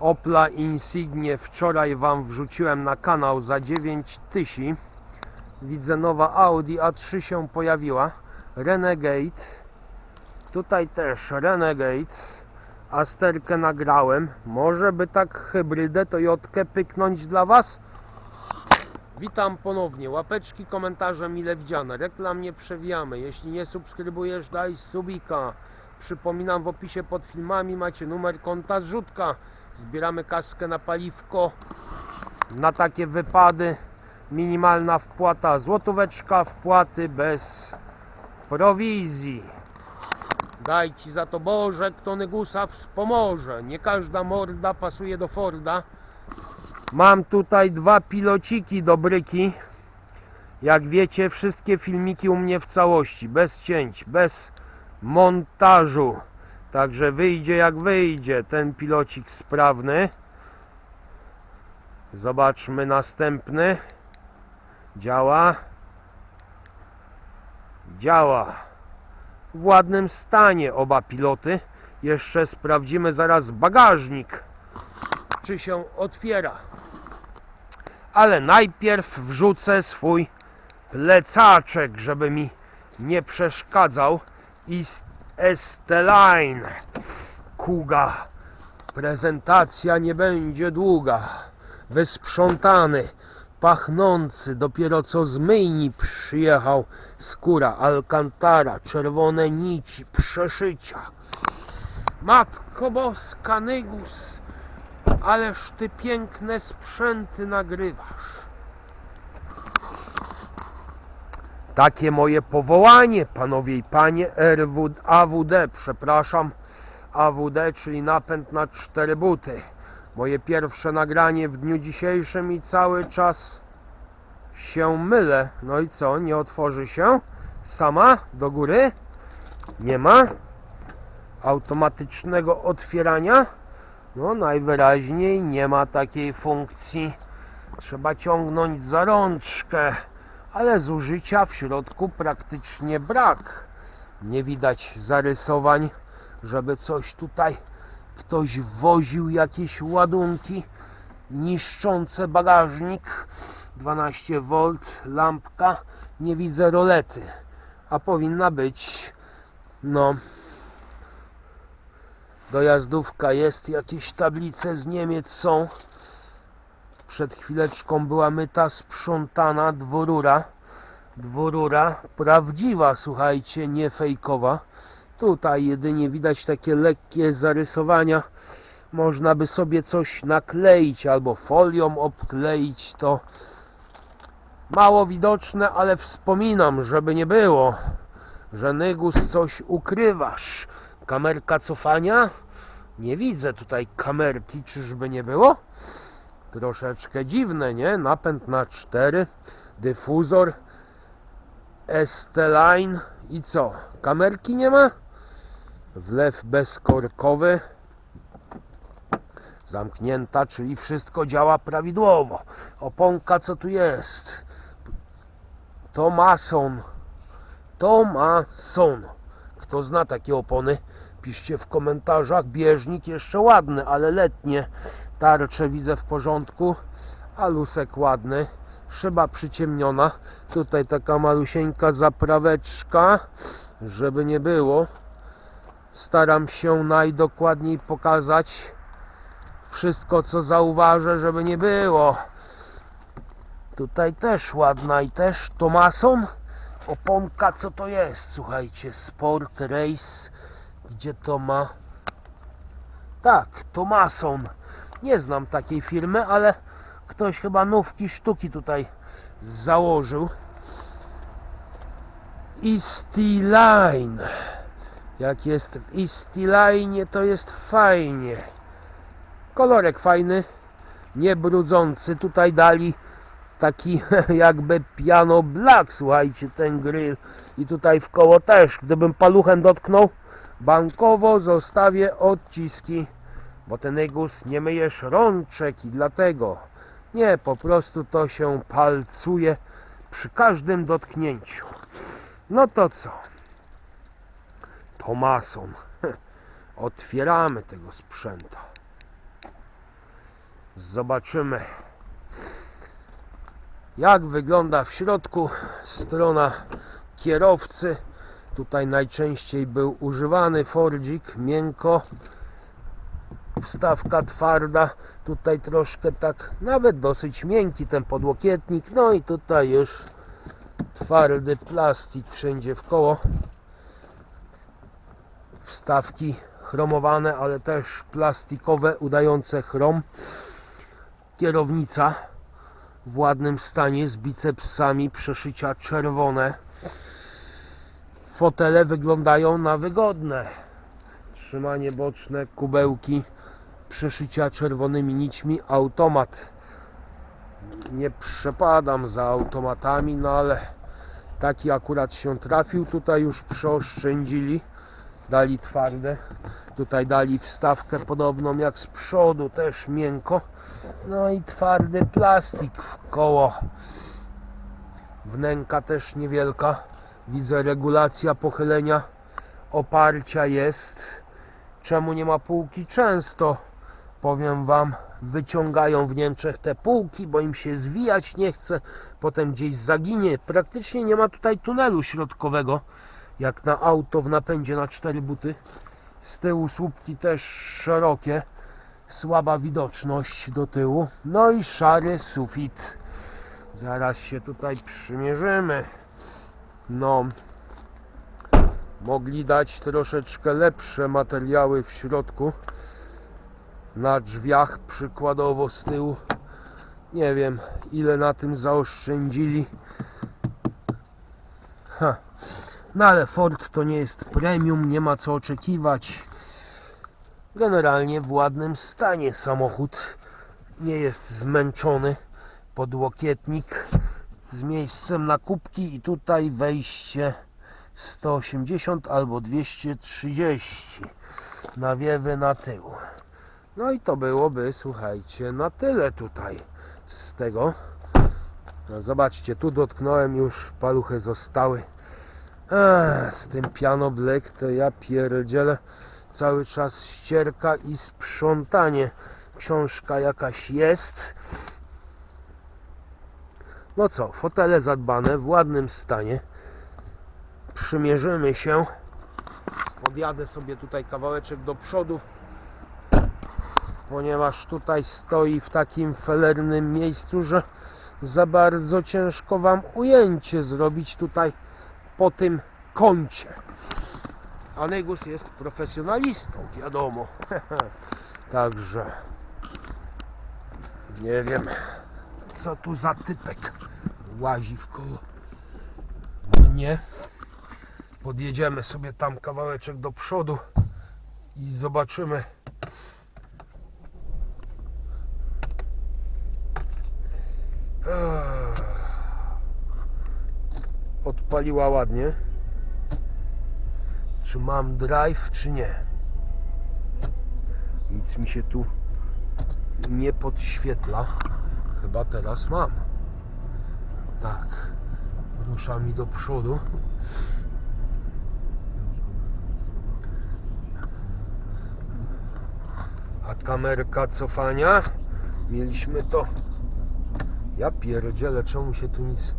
Opla Insignie wczoraj Wam wrzuciłem na kanał za 9000. Widzę nowa Audi A3 się pojawiła. Renegade. Tutaj też Renegade. Asterkę nagrałem. Może by tak hybrydę Toyotkę pyknąć dla Was? Witam ponownie. Łapeczki, komentarze mile widziane. Reklam nie przewijamy. Jeśli nie subskrybujesz, daj subika. Przypominam, w opisie pod filmami macie numer konta zrzutka. Zbieramy kaskę na paliwko. Na takie wypady minimalna wpłata złotóweczka, wpłaty bez prowizji. Daj ci za to Boże, kto Nygusa wspomoże. Nie każda morda pasuje do Forda. Mam tutaj dwa pilociki do bryki. Jak wiecie, wszystkie filmiki u mnie w całości, bez cięć, bez montażu. Także wyjdzie jak wyjdzie ten pilocik sprawny. Zobaczmy następny. Działa. Działa. W ładnym stanie oba piloty. Jeszcze sprawdzimy zaraz bagażnik, czy się otwiera. Ale najpierw wrzucę swój plecaczek, żeby mi nie przeszkadzał. I Esteline. Kuga. Prezentacja nie będzie długa. Wysprzątany, pachnący, dopiero co z myjni przyjechał. Skóra Alcantara, czerwone nici, przeszycia. Matko Boska, Nygus, ależ ty piękne sprzęty nagrywasz. Takie moje powołanie, panowie i panie, AWD, przepraszam, AWD, czyli napęd na cztery buty. Moje pierwsze nagranie w dniu dzisiejszym i cały czas się mylę. No i co, nie otworzy się? Sama? Do góry? Nie ma? Automatycznego otwierania? No najwyraźniej nie ma takiej funkcji. Trzeba ciągnąć za rączkę ale zużycia w środku praktycznie brak. Nie widać zarysowań, żeby coś tutaj ktoś woził jakieś ładunki niszczące bagażnik. 12V, lampka, nie widzę rolety, a powinna być. No, dojazdówka jest, jakieś tablice z Niemiec są. Przed chwileczką była myta, sprzątana, dwurura. Dwurura prawdziwa, słuchajcie, nie fejkowa. Tutaj jedynie widać takie lekkie zarysowania. Można by sobie coś nakleić albo folią obkleić to. Mało widoczne, ale wspominam, żeby nie było, że Nygus coś ukrywasz. Kamerka cofania? Nie widzę tutaj kamerki, czyżby nie było? Troszeczkę dziwne, nie? Napęd na 4, dyfuzor, Esteline i co? Kamerki nie ma? Wlew bezkorkowy. Zamknięta, czyli wszystko działa prawidłowo. Oponka co tu jest? Tomason. Tomason. Kto zna takie opony? Piszcie w komentarzach. Bieżnik jeszcze ładny, ale letnie. Tarczę widzę w porządku, a lusek ładny. Szyba przyciemniona. Tutaj taka malusieńka zapraweczka, żeby nie było. Staram się najdokładniej pokazać wszystko, co zauważę, żeby nie było. Tutaj też ładna i też Tomason. Oponka, co to jest? Słuchajcie, Sport Race. Gdzie to ma? Tak, Tomason. Nie znam takiej firmy, ale ktoś chyba nówki sztuki tutaj założył. Easty Line. Jak jest w Easty Line, to jest fajnie. Kolorek fajny, niebrudzący. Tutaj dali taki jakby piano black, słuchajcie, ten grill. I tutaj w koło też, gdybym paluchem dotknął, bankowo zostawię odciski bo ten Nygus nie myjesz rączek i dlatego nie, po prostu to się palcuje przy każdym dotknięciu. No to co? Tomason. Otwieramy tego sprzęta. Zobaczymy jak wygląda w środku strona kierowcy. Tutaj najczęściej był używany Fordzik miękko. Wstawka twarda, tutaj troszkę tak, nawet dosyć miękki ten podłokietnik. No i tutaj już twardy plastik wszędzie w koło. Wstawki chromowane, ale też plastikowe, udające chrom. Kierownica w ładnym stanie z bicepsami, przeszycia czerwone. Fotele wyglądają na wygodne. Trzymanie boczne, kubełki, przeszycia czerwonymi nićmi, automat. Nie przepadam za automatami, no ale taki akurat się trafił. Tutaj już przeoszczędzili, dali twarde. Tutaj dali wstawkę podobną jak z przodu, też miękko. No i twardy plastik w koło. Wnęka też niewielka. Widzę regulacja pochylenia oparcia jest. Czemu nie ma półki? Często powiem Wam, wyciągają w Niemczech te półki, bo im się zwijać nie chce, potem gdzieś zaginie. Praktycznie nie ma tutaj tunelu środkowego, jak na auto w napędzie na cztery buty. Z tyłu słupki też szerokie, słaba widoczność do tyłu. No i szary sufit. Zaraz się tutaj przymierzymy. No, mogli dać troszeczkę lepsze materiały w środku. Na drzwiach przykładowo z tyłu. Nie wiem ile na tym zaoszczędzili. Ha. No ale Ford to nie jest premium, nie ma co oczekiwać. Generalnie w ładnym stanie samochód. Nie jest zmęczony. Podłokietnik z miejscem na kubki i tutaj wejście 180 albo 230 nawiewy na tył. No i to byłoby, słuchajcie, na tyle tutaj z tego. No zobaczcie, tu dotknąłem już, paluchy zostały. Z tym piano black to ja pierdzielę cały czas ścierka i sprzątanie. Książka jakaś jest. No co, fotele zadbane, w ładnym stanie. Przymierzymy się. Odjadę sobie tutaj kawałeczek do przodu, ponieważ tutaj stoi w takim felernym miejscu, że za bardzo ciężko Wam ujęcie zrobić tutaj po tym kącie. A Negus jest profesjonalistą, wiadomo. Także nie wiem, co tu za typek łazi w koło mnie. Podjedziemy sobie tam kawałeczek do przodu i zobaczymy. Odpaliła ładnie. Czy mam drive, czy nie? Nic mi się tu nie podświetla. Chyba teraz mam. Tak. Rusza mi do przodu. A kamerka cofania? Mieliśmy to. Ja pierdzielę, czemu się tu nic...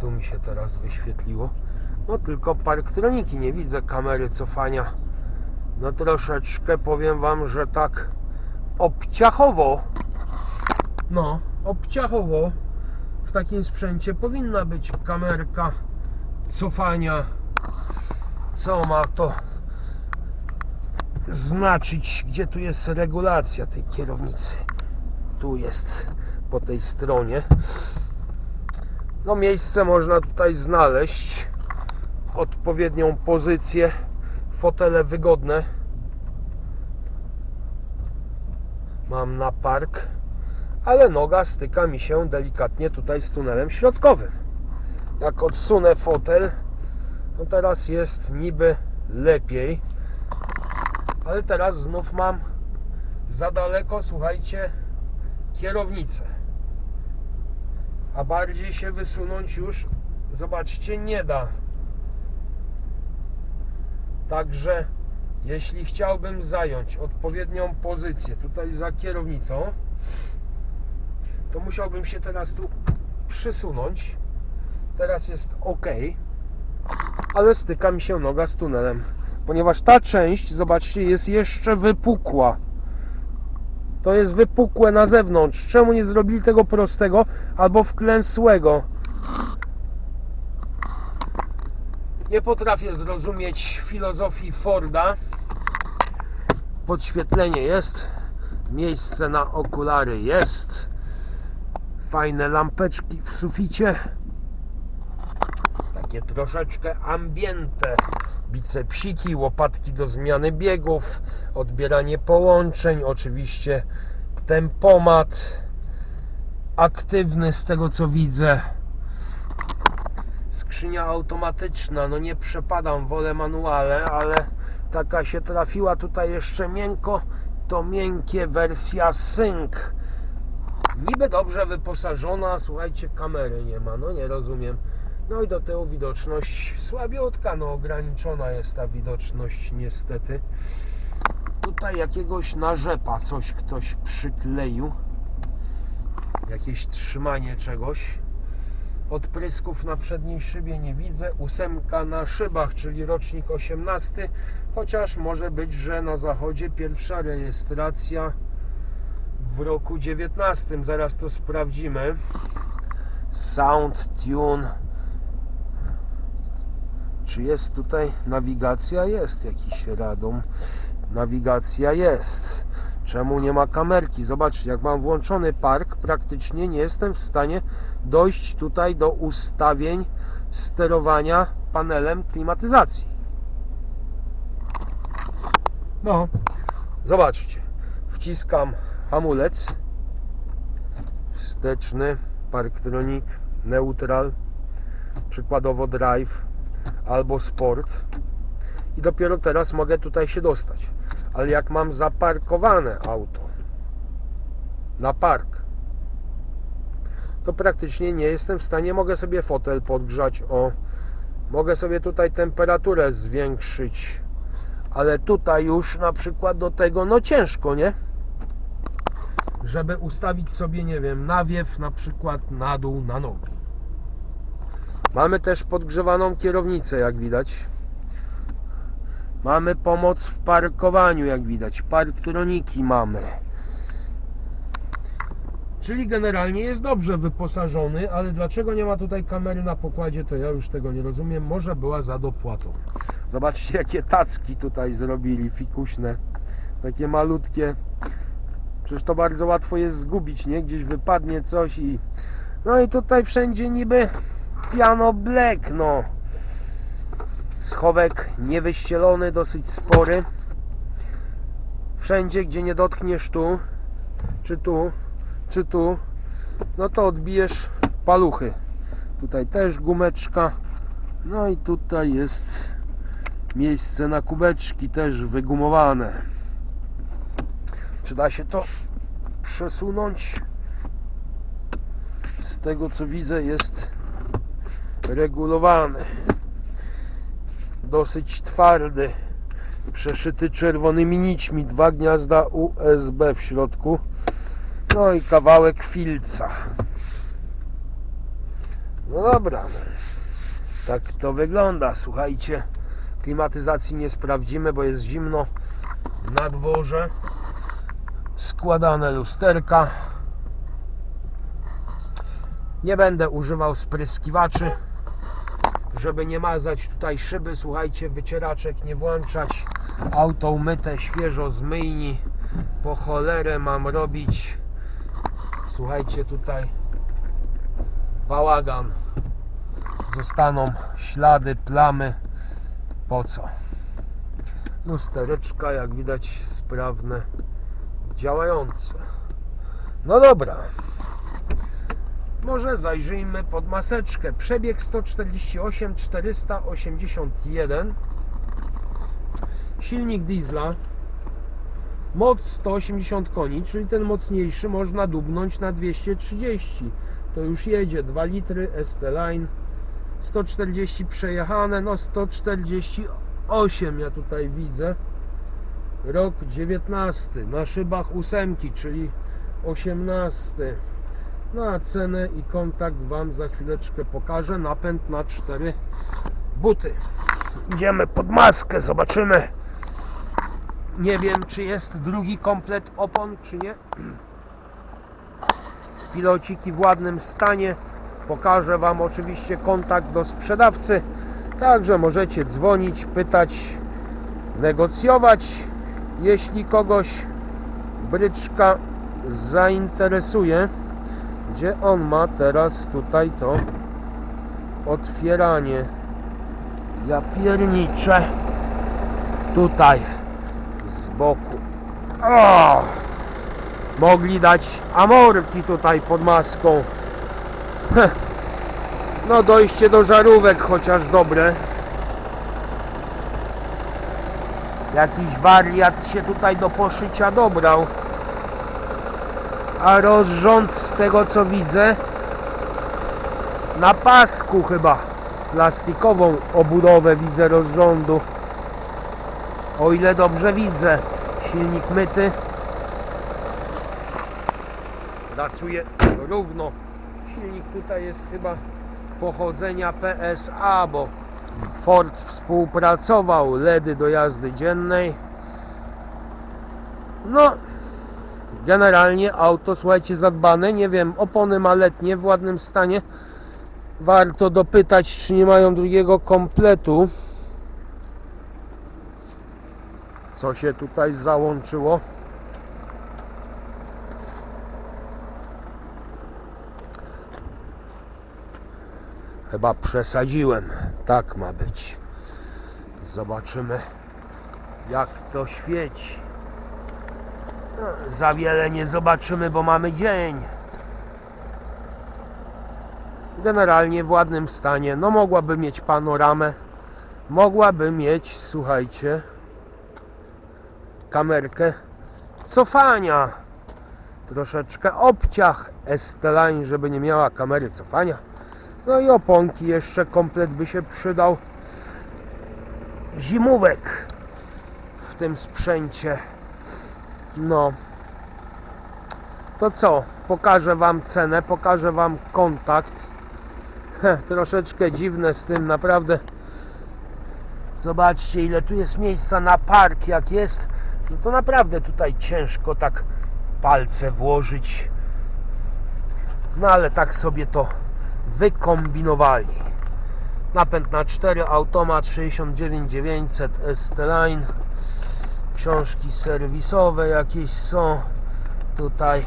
Tu mi się teraz wyświetliło. No tylko parktroniki, nie widzę kamery cofania. No troszeczkę powiem Wam, że tak obciachowo. No, obciachowo w takim sprzęcie powinna być kamerka cofania. Co ma to znaczyć? Gdzie tu jest regulacja tej kierownicy? Tu jest po tej stronie. No miejsce można tutaj znaleźć. Odpowiednią pozycję. Fotele wygodne. Mam na park. Ale noga styka mi się delikatnie tutaj z tunelem środkowym. Jak odsunę fotel, no teraz jest niby lepiej. Ale teraz znów mam za daleko, słuchajcie, kierownicę a bardziej się wysunąć już, zobaczcie, nie da. Także jeśli chciałbym zająć odpowiednią pozycję tutaj za kierownicą, to musiałbym się teraz tu przysunąć. Teraz jest ok, ale styka mi się noga z tunelem, ponieważ ta część, zobaczcie, jest jeszcze wypukła. To jest wypukłe na zewnątrz. Czemu nie zrobili tego prostego albo wklęsłego? Nie potrafię zrozumieć filozofii Forda. Podświetlenie jest, miejsce na okulary jest, fajne lampeczki w suficie, takie troszeczkę ambiente, bicepsiki, łopatki do zmiany biegów, odbieranie połączeń, oczywiście tempomat aktywny z tego co widzę skrzynia automatyczna, no nie przepadam, wolę manuale, ale taka się trafiła tutaj jeszcze miękko, to miękkie wersja Sync. Niby dobrze wyposażona, słuchajcie, kamery nie ma, no nie rozumiem. No i do tyłu widoczność słabiutka, no ograniczona jest ta widoczność niestety. Tutaj jakiegoś narzepa coś ktoś przykleił. Jakieś trzymanie czegoś. Odprysków na przedniej szybie nie widzę. Ósemka na szybach, czyli rocznik 18. Chociaż może być, że na zachodzie pierwsza rejestracja w roku 19. Zaraz to sprawdzimy. Sound Tune. Czy jest tutaj nawigacja? Jest jakiś radom. Nawigacja jest. Czemu nie ma kamerki? Zobaczcie, jak mam włączony park, praktycznie nie jestem w stanie dojść tutaj do ustawień sterowania panelem klimatyzacji. No, zobaczcie. Wciskam hamulec wsteczny, parktronik, neutral, przykładowo drive albo sport i dopiero teraz mogę tutaj się dostać. Ale jak mam zaparkowane auto na park, to praktycznie nie jestem w stanie. Mogę sobie fotel podgrzać, o, mogę sobie tutaj temperaturę zwiększyć, ale tutaj już na przykład do tego, no ciężko, nie? Żeby ustawić sobie, nie wiem, nawiew na przykład na dół, na nogi. Mamy też podgrzewaną kierownicę, jak widać. Mamy pomoc w parkowaniu, jak widać. Parktroniki mamy. Czyli generalnie jest dobrze wyposażony, ale dlaczego nie ma tutaj kamery na pokładzie, to ja już tego nie rozumiem. Może była za dopłatą. Zobaczcie, jakie tacki tutaj zrobili, fikuśne. Takie malutkie. Przecież to bardzo łatwo jest zgubić, nie? Gdzieś wypadnie coś i... No i tutaj wszędzie niby piano black, no. Schowek niewyścielony, dosyć spory. Wszędzie, gdzie nie dotkniesz tu, czy tu, czy tu, no to odbijesz paluchy. Tutaj też gumeczka. No i tutaj jest miejsce na kubeczki, też wygumowane. Czy da się to przesunąć? Z tego co widzę jest regulowany dosyć twardy, przeszyty czerwonymi nićmi, dwa gniazda USB w środku, no i kawałek filca. No dobra, no. tak to wygląda. Słuchajcie, klimatyzacji nie sprawdzimy, bo jest zimno na dworze. Składane lusterka. Nie będę używał spryskiwaczy żeby nie mazać tutaj szyby, słuchajcie, wycieraczek nie włączać. Auto umyte, świeżo z myjni. Po cholerę mam robić. Słuchajcie, tutaj bałagan. Zostaną ślady, plamy. Po co? Lustereczka, jak widać, sprawne, działające. No dobra. Może zajrzyjmy pod maseczkę. Przebieg 148 481. Silnik diesla. Moc 180 koni, czyli ten mocniejszy można dubnąć na 230. To już jedzie 2 litry ST-Line. 140 przejechane, no 148 ja tutaj widzę. Rok 19. Na szybach ósemki, czyli 18. No a cenę i kontakt Wam za chwileczkę pokażę. Napęd na cztery buty. Idziemy pod maskę, zobaczymy. Nie wiem, czy jest drugi komplet opon, czy nie. Pilociki w ładnym stanie. Pokażę Wam oczywiście kontakt do sprzedawcy. Także możecie dzwonić, pytać, negocjować. Jeśli kogoś bryczka zainteresuje, gdzie on ma teraz tutaj to otwieranie. Ja pierniczę tutaj z boku. O! Mogli dać amorki tutaj pod maską. No dojście do żarówek chociaż dobre. Jakiś wariat się tutaj do poszycia dobrał. A rozrząd z tego co widzę na pasku chyba plastikową obudowę widzę rozrządu. O ile dobrze widzę. Silnik myty. Pracuje równo. Silnik tutaj jest chyba pochodzenia PSA, bo Ford współpracował. LEDy do jazdy dziennej. No, generalnie auto, słuchajcie, zadbane. Nie wiem, opony ma letnie w ładnym stanie. Warto dopytać, czy nie mają drugiego kompletu. Co się tutaj załączyło? Chyba przesadziłem. Tak ma być. Zobaczymy, jak to świeci. Za wiele nie zobaczymy, bo mamy dzień. Generalnie w ładnym stanie. No mogłaby mieć panoramę. Mogłaby mieć, słuchajcie, kamerkę cofania. Troszeczkę obciach S-Line, żeby nie miała kamery cofania. No i oponki jeszcze komplet by się przydał. Zimówek w tym sprzęcie. No. To co? Pokażę Wam cenę, pokażę Wam kontakt. Heh, troszeczkę dziwne z tym, naprawdę. Zobaczcie, ile tu jest miejsca na park, jak jest. No to naprawdę tutaj ciężko tak palce włożyć. No ale tak sobie to wykombinowali. Napęd na 4, automat 69900 ST-Line. Książki serwisowe jakieś są. Tutaj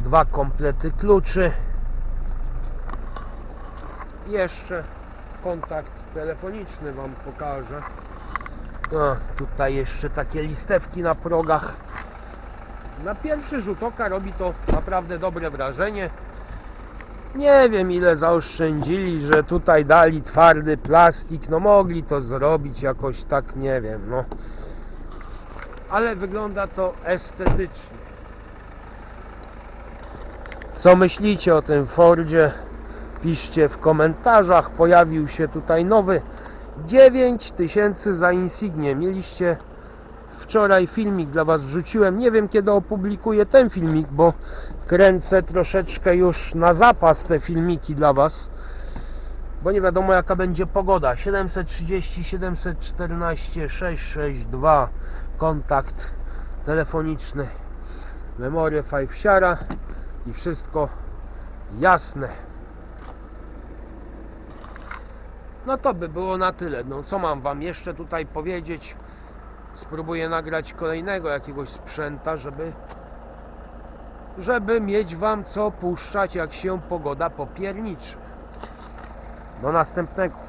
dwa komplety kluczy. Jeszcze kontakt telefoniczny Wam pokażę. No, tutaj jeszcze takie listewki na progach. Na pierwszy rzut oka robi to naprawdę dobre wrażenie. Nie wiem ile zaoszczędzili, że tutaj dali twardy plastik. No mogli to zrobić jakoś tak, nie wiem, no. Ale wygląda to estetycznie. Co myślicie o tym Fordzie? Piszcie w komentarzach. Pojawił się tutaj nowy 9000 za Insignię. Mieliście wczoraj filmik dla Was wrzuciłem. Nie wiem kiedy opublikuję ten filmik, bo kręcę troszeczkę już na zapas te filmiki dla Was. Bo nie wiadomo jaka będzie pogoda. 730 714 662 kontakt telefoniczny. Memory 5 siara i wszystko jasne. No to by było na tyle. No co mam Wam jeszcze tutaj powiedzieć? Spróbuję nagrać kolejnego jakiegoś sprzęta, żeby żeby mieć Wam co puszczać, jak się pogoda popierniczy. Do następnego.